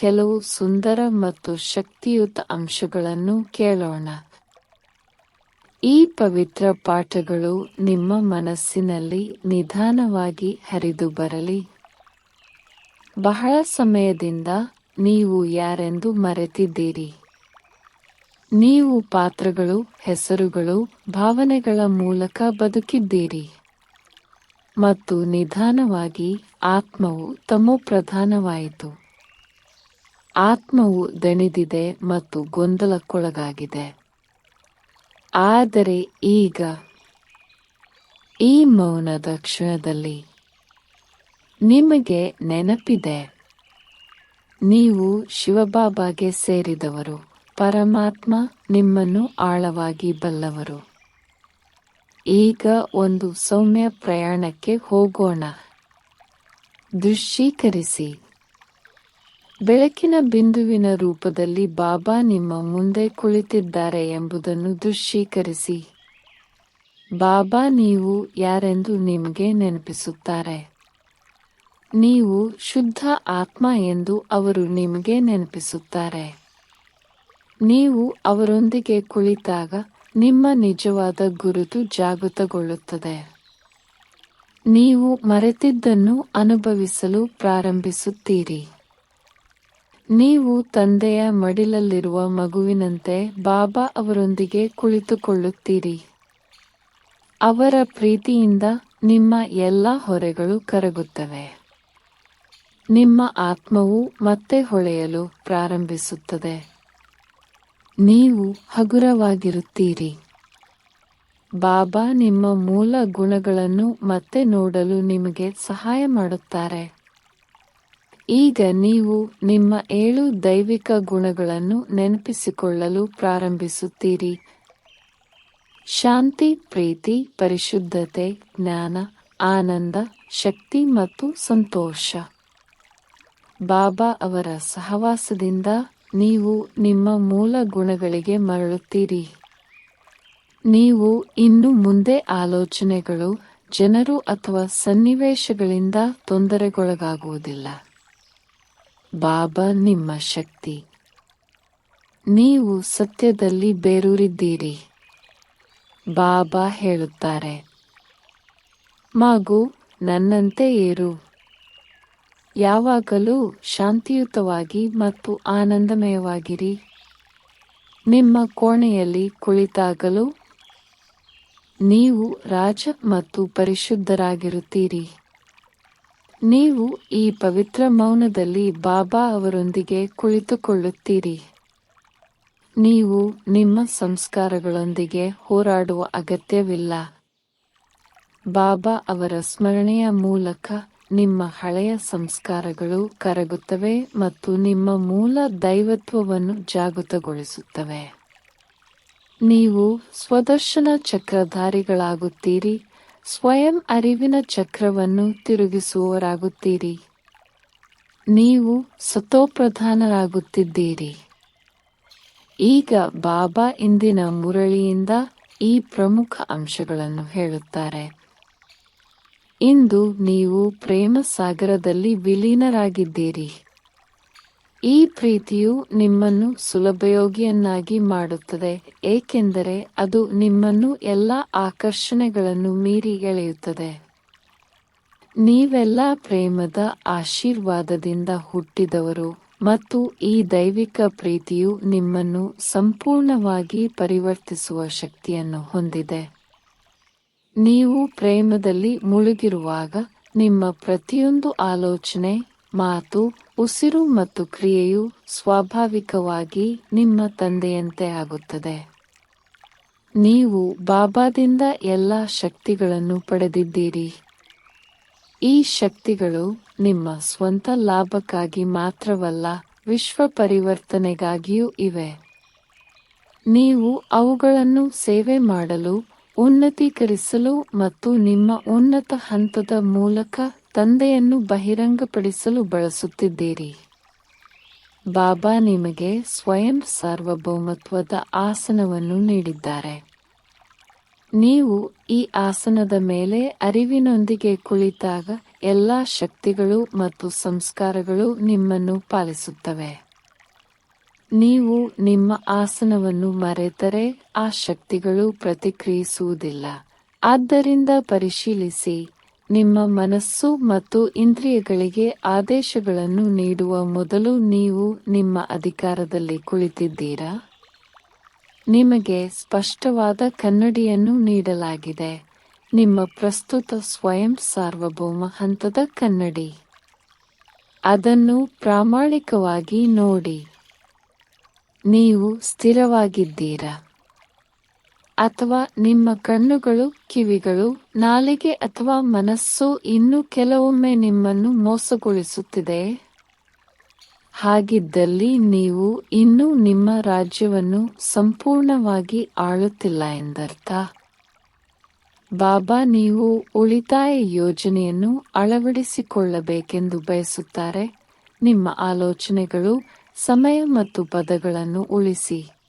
ಕೆಲವು ಸುಂದರ ಮತ್ತು ಶಕ್ತಿಯುತ ಅಂಶಗಳನ್ನು ಕೇಳೋಣ. ಈ ಪವಿತ್ರ ಪಾಠಗಳು ನಿಮ್ಮ ಮನಸ್ಸಿನಲ್ಲಿ ನಿಧಾನವಾಗಿ ಹರಿದು ಬರಲಿ. ಬಹಳ ಸಮಯದಿಂದ ನೀವು ಯಾರೆಂದು ಮರೆತಿದ್ದೀರಿ? ನೀವು ಪಾತ್ರಗಳು, ಹೆಸರುಗಳು, ಭಾವನೆಗಳ ಮೂಲಕ ಬದುಕಿದ್ದೀರಿ. ಮತ್ತು ನಿಧಾನವಾಗಿ ಆತ್ಮವು ತಮೋಪ್ರಧಾನವಾಯಿತು ಆತ್ಮವು ದಣಿದಿದೆ ಮತ್ತು ಗೊಂದಲಕ್ಕೊಳಗಾಗಿದೆ. ಆದರೆ ಈಗ ಈ ಮೌನದ ಕ್ಷಣದಲ್ಲಿ ನಿಮಗೆ ನೆನಪಿದೆ. ನೀವು ಶಿವಬಾಬಾಗೆ ಸೇರಿದವರು, ಪರಮಾತ್ಮ ನಿಮ್ಮನ್ನು ಆಳವಾಗಿ ಬಲ್ಲವರು. ಈಗ ಒಂದು ಸೌಮ್ಯ ಪ್ರಯಾಣಕ್ಕೆ ಹೋಗೋಣ. ದೃಶ್ಯೀಕರಿಸಿ. ಬೆಳಕಿನ ಬಿಂದುವಿನ ರೂಪದಲ್ಲಿ ಬಾಬಾ ನಿಮ್ಮ ಮುಂದೆ ಕುಳಿತಿದ್ದಾರೆ ಎಂಬುದನ್ನು ದೃಶ್ಯೀಕರಿಸಿ. ಬಾಬಾ, ನೀವು ಯಾರೆಂದು ನಿಮಗೆ ನೆನಪಿಸುತ್ತಾರೆ? ನೀವು ಶುದ್ಧ ಆತ್ಮ ಎಂದು ಅವರು ನಿಮಗೆ ನೆನಪಿಸುತ್ತಾರೆ. ನೀವು ಅವರೊಂದಿಗೆ ಕುಳಿತಾಗ ನಿಮ್ಮ ನಿಜವಾದ ಗುರುತು ಜಾಗೃತಗೊಳ್ಳುತ್ತದೆ. ನೀವು ಮರೆತಿದ್ದನ್ನು ಅನುಭವಿಸಲು ಪ್ರಾರಂಭಿಸುತ್ತೀರಿ. ನೀವು ತಂದೆಯ ಮಡಿಲಲ್ಲಿರುವ ಮಗುವಿನಂತೆ ಬಾಬಾ ಅವರೊಂದಿಗೆ ಕುಳಿತುಕೊಳ್ಳುತ್ತೀರಿ. ಅವರ ಪ್ರೀತಿಯಿಂದ ನಿಮ್ಮ ಎಲ್ಲ ಹೊರೆಗಳು ಕರಗುತ್ತವೆ. ನಿಮ್ಮ ಆತ್ಮವು ಮತ್ತೆ ಹೊಳೆಯಲು ಪ್ರಾರಂಭಿಸುತ್ತದೆ. ನೀವು ಹಗುರವಾಗಿರುತ್ತೀರಿ. ಬಾಬಾ ನಿಮ್ಮ ಮೂಲ ಗುಣಗಳನ್ನು ಮತ್ತೆ ನೋಡಲು ನಿಮಗೆ ಸಹಾಯ ಮಾಡುತ್ತಾರೆ. ಈಗ ನೀವು ನಿಮ್ಮ ಏಳು ದೈವಿಕ ಗುಣಗಳನ್ನು ನೆನಪಿಸಿಕೊಳ್ಳಲು ಪ್ರಾರಂಭಿಸುತ್ತೀರಿ. ಶಾಂತಿ, ಪ್ರೀತಿ, ಪರಿಶುದ್ಧತೆ, ಜ್ಞಾನ, ಆನಂದ, ಶಕ್ತಿ ಮತ್ತು ಸಂತೋಷ. ಬಾಬಾ ಅವರ ಸಹವಾಸದಿಂದ ನೀವು ನಿಮ್ಮ ಮೂಲ ಗುಣಗಳಿಗೆ ಮರಳುತ್ತೀರಿ. ನೀವು ಇನ್ನು ಮುಂದೆ ಆಲೋಚನೆಗಳು ಜನರು ಅಥವಾ ಸನ್ನಿವೇಶಗಳಿಂದ ತೊಂದರೆಗೊಳಗಾಗುವುದಿಲ್ಲ. ಬಾಬಾ, ನಿಮ್ಮ ಶಕ್ತಿ. ನೀವು ಸತ್ಯದಲ್ಲಿ ಬೇರೂರಿದ್ದೀರಿ, ಬಾಬಾ ಹೇಳುತ್ತಾರೆ. ಮಗು, ನನ್ನಂತೆ ಏರು. ಯಾವಾಗಲೂ ಶಾಂತಿಯುತವಾಗಿ ಮತ್ತು ಆನಂದಮಯವಾಗಿರಿ. ನಿಮ್ಮ ಕೋಣೆಯಲ್ಲಿ ಕುಳಿತಾಗಲೂ ನೀವು ರಾಜ ಮತ್ತು ಪರಿಶುದ್ಧರಾಗಿರುತ್ತೀರಿ. ನೀವು ಈ ಪವಿತ್ರ ಮೌನದಲ್ಲಿ ಬಾಬಾ ಅವರೊಂದಿಗೆ ಕುಳಿತುಕೊಳ್ಳುತ್ತೀರಿ. ನೀವು ನಿಮ್ಮ ಸಂಸ್ಕಾರಗಳೊಂದಿಗೆ ಹೋರಾಡುವ ಅಗತ್ಯವಿಲ್ಲ. ಬಾಬಾ ಅವರ ಸ್ಮರಣೆಯ ಮೂಲಕ ನಿಮ್ಮ ಹಳೆಯ ಸಂಸ್ಕಾರಗಳು ಕರಗುತ್ತವೆ ಮತ್ತು ನಿಮ್ಮ ಮೂಲ ದೈವತ್ವವನ್ನು ಜಾಗೃತಗೊಳಿಸುತ್ತವೆ. ನೀವು ಸ್ವದರ್ಶನ ಚಕ್ರಧಾರಿಗಳಾಗುತ್ತೀರಿ ಸ್ವಯಂ ಅರಿವಿನ ಚಕ್ರವನ್ನು ತಿರುಗಿಸುವವರಾಗುತ್ತೀರಿ. ನೀವು ಸತೋಪ್ರಧಾನರಾಗುತ್ತಿದ್ದೀರಿ ಈಗ ಬಾಬಾ ಇಂದಿನ ಮುರಳಿಯಿಂದ ಈ ಪ್ರಮುಖ ಅಂಶಗಳನ್ನು ಹೇಳುತ್ತಾರೆ. ಇಂದು ನೀವು ಪ್ರೇಮ ಸಾಗರದಲ್ಲಿ ವಿಲೀನರಾಗಿದ್ದೀರಿ. ಈ ಪ್ರೀತಿಯು ನಿಮ್ಮನ್ನು ಸುಲಭಯೋಗಿಯನ್ನಾಗಿ ಮಾಡುತ್ತದೆ, ಏಕೆಂದರೆ ಅದು ನಿಮ್ಮನ್ನು ಎಲ್ಲ ಆಕರ್ಷಣೆಗಳನ್ನು ಮೀರಿ ಎಳೆಯುತ್ತದೆ. ನೀವೆಲ್ಲ ಪ್ರೇಮದ ಆಶೀರ್ವಾದದಿಂದ ಹುಟ್ಟಿದವರು ಮತ್ತು ಈ ದೈವಿಕ ಪ್ರೀತಿಯು ನಿಮ್ಮನ್ನು ಸಂಪೂರ್ಣವಾಗಿ ಪರಿವರ್ತಿಸುವ ಶಕ್ತಿಯನ್ನು ಹೊಂದಿದೆ. ನೀವು ಪ್ರೇಮದಲ್ಲಿ ಮುಳುಗಿರುವಾಗ ನಿಮ್ಮ ಪ್ರತಿಯೊಂದು ಆಲೋಚನೆ, ಮಾತು ಉಸಿರು ಮತ್ತು ಕ್ರಿಯೆಯು ಸ್ವಾಭಾವಿಕವಾಗಿ ನಿಮ್ಮ ತಂದೆಯಂತೆ ಆಗುತ್ತದೆ. ನೀವು ಬಾಬಾದಿಂದ ಎಲ್ಲ ಶಕ್ತಿಗಳನ್ನು ಪಡೆದಿದ್ದೀರಿ. ಈ ಶಕ್ತಿಗಳು ನಿಮ್ಮ ಸ್ವಂತ ಲಾಭಕ್ಕಾಗಿ ಮಾತ್ರವಲ್ಲ, ವಿಶ್ವ ಪರಿವರ್ತನೆಗಾಗಿಯೂ ಇವೆ. ನೀವು ಅವುಗಳನ್ನು ಸೇವೆ ಮಾಡಲು, ಉನ್ನತೀಕರಿಸಲು ಮತ್ತು ನಿಮ್ಮ ಉನ್ನತ ಹಂತದ ಮೂಲಕ ತಂದೆಯನ್ನು ಬಹಿರಂಗಪಡಿಸಲು ಬಳಸುತ್ತಿದ್ದೀರಿ. ಬಾಬಾ ನಿಮಗೆ ಸ್ವಯಂ ಸಾರ್ವಭೌಮತ್ವದ ಆಸನವನ್ನು ನೀಡಿದ್ದಾರೆ. ನೀವು ಈ ಆಸನದ ಮೇಲೆ ಅರಿವಿನೊಂದಿಗೆ ಕುಳಿತಾಗ ಎಲ್ಲ ಶಕ್ತಿಗಳು ಮತ್ತು ಸಂಸ್ಕಾರಗಳು ನಿಮ್ಮನ್ನು ಪಾಲಿಸುತ್ತವೆ. ನೀವು ನಿಮ್ಮ ಆಸನವನ್ನು ಮರೆತರೆ ಆ ಶಕ್ತಿಗಳು ಪ್ರತಿಕ್ರಿಯಿಸುವುದಿಲ್ಲ. ಆದ್ದರಿಂದ ಪರಿಶೀಲಿಸಿ. ನಿಮ್ಮ ಮನಸ್ಸು ಮತ್ತು ಇಂದ್ರಿಯಗಳಿಗೆ ಆದೇಶಗಳನ್ನು ನೀಡುವ ಮೊದಲು ನೀವು ನಿಮ್ಮ ಅಧಿಕಾರದಲ್ಲಿ ಕುಳಿತಿದ್ದೀರಾ? ನಿಮಗೆ ಸ್ಪಷ್ಟವಾದ ಕನ್ನಡಿಯನ್ನು ನೀಡಲಾಗಿದೆ. ನಿಮ್ಮ ಪ್ರಸ್ತುತ ಸ್ವಯಂ ಸಾರ್ವಭೌಮ ಹಂತದ ಕನ್ನಡಿ. ಅದನ್ನು ಪ್ರಾಮಾಣಿಕವಾಗಿ ನೋಡಿ. ನೀವು ಸ್ಥಿರವಾಗಿದ್ದೀರಾ? ಅಥವಾ ನಿಮ್ಮ ಕಣ್ಣುಗಳು, ಕಿವಿಗಳು, ನಾಲಿಗೆ ಅಥವಾ ಮನಸ್ಸು ಇನ್ನೂ ಕೆಲವೊಮ್ಮೆ ನಿಮ್ಮನ್ನು ಮೋಸಗೊಳಿಸುತ್ತಿದೆ. ಹಾಗಿದ್ದಲ್ಲಿ ನೀವು ಇನ್ನೂ ನಿಮ್ಮ ರಾಜ್ಯವನ್ನು ಸಂಪೂರ್ಣವಾಗಿ ಆಳುತ್ತಿಲ್ಲ ಎಂದರ್ಥ. ಬಾಬಾ, ನೀವು ಉಳಿತಾಯ ಯೋಜನೆಯನ್ನು ಅಳವಡಿಸಿಕೊಳ್ಳಬೇಕೆಂದು ಬಯಸುತ್ತಾರೆ. ನಿಮ್ಮ ಆಲೋಚನೆಗಳು, ಸಮಯ ಮತ್ತು ಪದಗಳನ್ನು ಉಳಿಸಿ.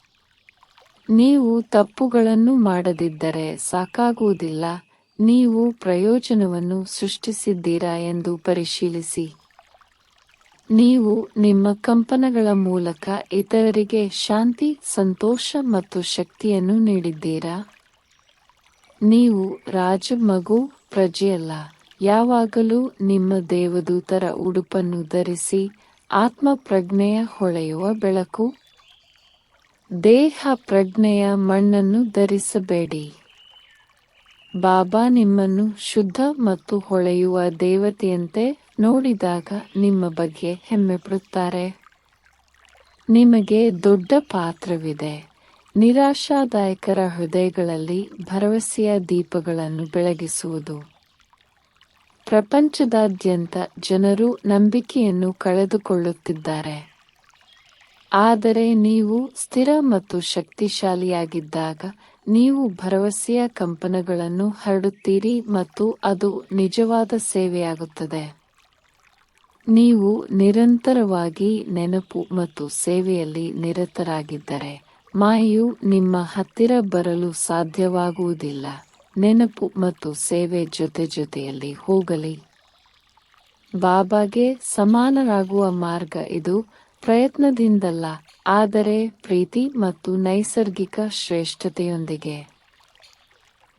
ನೀವು ತಪ್ಪುಗಳನ್ನು ಮಾಡದಿದ್ದರೆ ಸಾಕಾಗುವುದಿಲ್ಲ. ನೀವು ಪ್ರಯೋಜನವನ್ನು ಸೃಷ್ಟಿಸಿದ್ದೀರಾ ಎಂದು ಪರಿಶೀಲಿಸಿ. ನೀವು ನಿಮ್ಮ ಕಂಪನಗಳ ಮೂಲಕ ಇತರರಿಗೆ ಶಾಂತಿ, ಸಂತೋಷ ಮತ್ತು ಶಕ್ತಿಯನ್ನು ನೀಡಿದ್ದೀರಾ? ನೀವು ರಾಜ, ಮಗು, ಪ್ರಜೆಯಲ್ಲ. ಯಾವಾಗಲೂ ನಿಮ್ಮ ದೇವದೂತರ ಉಡುಪನ್ನು ಧರಿಸಿ ಆತ್ಮಪ್ರಜ್ಞೆಯ ಹೊಳೆಯುವ ಬೆಳಕು. ದೇಹ ಪ್ರಜ್ಞೆಯ ಮಣ್ಣನ್ನು ಧರಿಸಬೇಡಿ. ಬಾಬಾ ನಿಮ್ಮನ್ನು ಶುದ್ಧ ಮತ್ತು ಹೊಳೆಯುವ ದೇವತೆಯಂತೆ ನೋಡಿದಾಗ ನಿಮ್ಮ ಬಗ್ಗೆ ಹೆಮ್ಮೆ ಪಡುತ್ತಾರೆ. ನಿಮಗೆ ದೊಡ್ಡ ಪಾತ್ರವಿದೆ. ನಿರಾಶಾದಾಯಕರ ಹೃದಯಗಳಲ್ಲಿ ಭರವಸೆಯ ದೀಪಗಳನ್ನು ಬೆಳಗಿಸುವುದು. ಪ್ರಪಂಚದಾದ್ಯಂತ ಜನರು ನಂಬಿಕೆಯನ್ನು ಕಳೆದುಕೊಳ್ಳುತ್ತಿದ್ದಾರೆ. ಆದರೆ ನೀವು ಸ್ಥಿರ ಮತ್ತು ಶಕ್ತಿಶಾಲಿಯಾಗಿದ್ದಾಗ ನೀವು ಭರವಸೆಯ ಕಂಪನಗಳನ್ನು ಹರಡುತ್ತೀರಿ ಮತ್ತು ಅದು ನಿಜವಾದ ಸೇವೆಯಾಗುತ್ತದೆ. ನೀವು ನಿರಂತರವಾಗಿ ನೆನಪು ಮತ್ತು ಸೇವೆಯಲ್ಲಿ ನಿರತರಾಗಿದ್ದರೆ ಮಾಯು ನಿಮ್ಮ ಹತ್ತಿರ ಬರಲು ಸಾಧ್ಯವಾಗುವುದಿಲ್ಲ. ನೆನಪು ಮತ್ತು ಸೇವೆ ಜೊತೆ ಜೊತೆಯಲ್ಲಿ ಹೋಗಲಿ. ಬಾಬಾಗೆ ಸಮಾನರಾಗುವ ಮಾರ್ಗ ಇದು. ಪ್ರಯತ್ನದಿಂದಲ್ಲ, ಆದರೆ ಪ್ರೀತಿ ಮತ್ತು ನೈಸರ್ಗಿಕ ಶ್ರೇಷ್ಠತೆಯೊಂದಿಗೆ.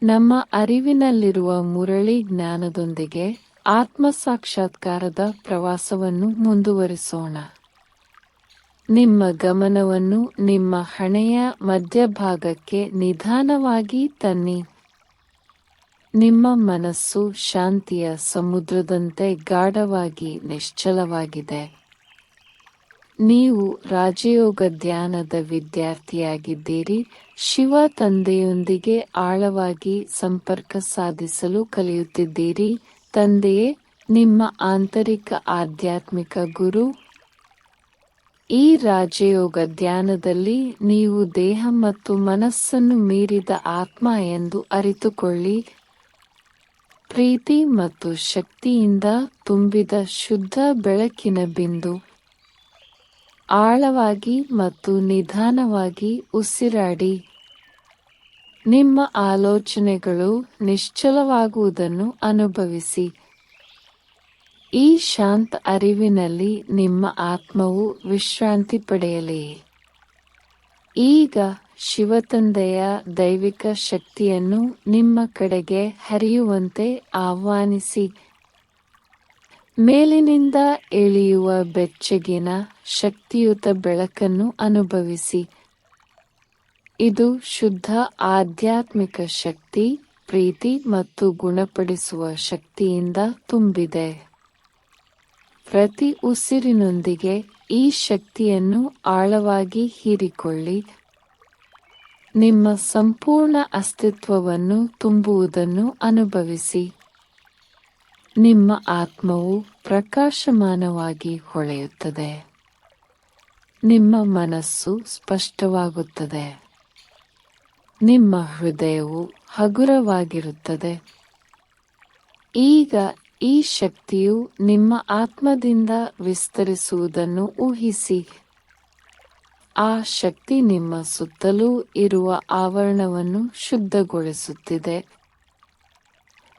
ನಮ್ಮ ಅರಿವಿನಲ್ಲಿರುವ ಮುರಳಿ ಜ್ಞಾನದೊಂದಿಗೆ ಆತ್ಮ ಸಾಕ್ಷಾತ್ಕಾರದ ಪ್ರವಾಸವನ್ನು ಮುಂದುವರಿಸೋಣ. ನಿಮ್ಮ ಗಮನವನ್ನು ನಿಮ್ಮ ಹಣೆಯ ಮಧ್ಯಭಾಗಕ್ಕೆ ನಿಧಾನವಾಗಿ ತನ್ನಿ. ನಿಮ್ಮ ಮನಸ್ಸು ಶಾಂತಿಯ ಸಮುದ್ರದಂತೆ ಗಾಢವಾಗಿ ನಿಶ್ಚಲವಾಗಿದೆ. ನೀವು ರಾಜಯೋಗ ಧ್ಯಾನದ ವಿದ್ಯಾರ್ಥಿಯಾಗಿದ್ದೀರಿ. ಶಿವ ತಂದೆಯೊಂದಿಗೆ ಆಳವಾಗಿ ಸಂಪರ್ಕ ಸಾಧಿಸಲು ಕಲಿಯುತ್ತಿದ್ದೀರಿ. ತಂದೆಯೇ, ನಿಮ್ಮ ಆಂತರಿಕ ಆಧ್ಯಾತ್ಮಿಕ ಗುರು. ಈ ರಾಜಯೋಗ ಧ್ಯಾನದಲ್ಲಿ ನೀವು ದೇಹ ಮತ್ತು ಮನಸ್ಸನ್ನು ಮೀರಿದ ಆತ್ಮ ಎಂದು ಅರಿತುಕೊಳ್ಳಿ. ಪ್ರೀತಿ ಮತ್ತು ಶಕ್ತಿಯಿಂದ ತುಂಬಿದ ಶುದ್ಧ ಬೆಳಕಿನ ಬಿಂದು. ಆಳವಾಗಿ ಮತ್ತು ನಿಧಾನವಾಗಿ ಉಸಿರಾಡಿ. ನಿಮ್ಮ ಆಲೋಚನೆಗಳು ನಿಶ್ಚಲವಾಗುವುದನ್ನು ಅನುಭವಿಸಿ. ಈ ಶಾಂತ ಅರಿವಿನಲ್ಲಿ ನಿಮ್ಮ ಆತ್ಮವು ವಿಶ್ರಾಂತಿ ಪಡೆಯಲಿ. ಈಗ ಶಿವತಂದೆಯ ದೈವಿಕ ಶಕ್ತಿಯನ್ನು ನಿಮ್ಮ ಕಡೆಗೆ ಹರಿಯುವಂತೆ ಆಹ್ವಾನಿಸಿ. ಮೇಲಿನಿಂದ ಇಳಿಯುವ ಬೆಚ್ಚಗಿನ ಶಕ್ತಿಯುತ ಬೆಳಕನ್ನು ಅನುಭವಿಸಿ. ಇದು ಶುದ್ಧ ಆಧ್ಯಾತ್ಮಿಕ ಶಕ್ತಿ, ಪ್ರೀತಿ ಮತ್ತು ಗುಣಪಡಿಸುವ ಶಕ್ತಿಯಿಂದ ತುಂಬಿದೆ. ಪ್ರತಿ ಉಸಿರಿನೊಂದಿಗೆ ಈ ಶಕ್ತಿಯನ್ನು ಆಳವಾಗಿ ಹೀರಿಕೊಳ್ಳಿ. ನಿಮ್ಮ ಸಂಪೂರ್ಣ ಅಸ್ತಿತ್ವವನ್ನು ತುಂಬುವುದನ್ನು ಅನುಭವಿಸಿ. ನಿಮ್ಮ ಆತ್ಮವು ಪ್ರಕಾಶಮಾನವಾಗಿ ಹೊಳೆಯುತ್ತದೆ. ನಿಮ್ಮ ಮನಸ್ಸು ಸ್ಪಷ್ಟವಾಗುತ್ತದೆ. ನಿಮ್ಮ ಹೃದಯವು ಹಗುರವಾಗಿರುತ್ತದೆ. ಈಗ ಈ ಶಕ್ತಿಯು ನಿಮ್ಮ ಆತ್ಮದಿಂದ ವಿಸ್ತರಿಸುವುದನ್ನು ಊಹಿಸಿ. ಆ ಶಕ್ತಿ ನಿಮ್ಮ ಸುತ್ತಲೂ ಇರುವ ಆವರಣವನ್ನು ಶುದ್ಧಗೊಳಿಸುತ್ತಿದೆ.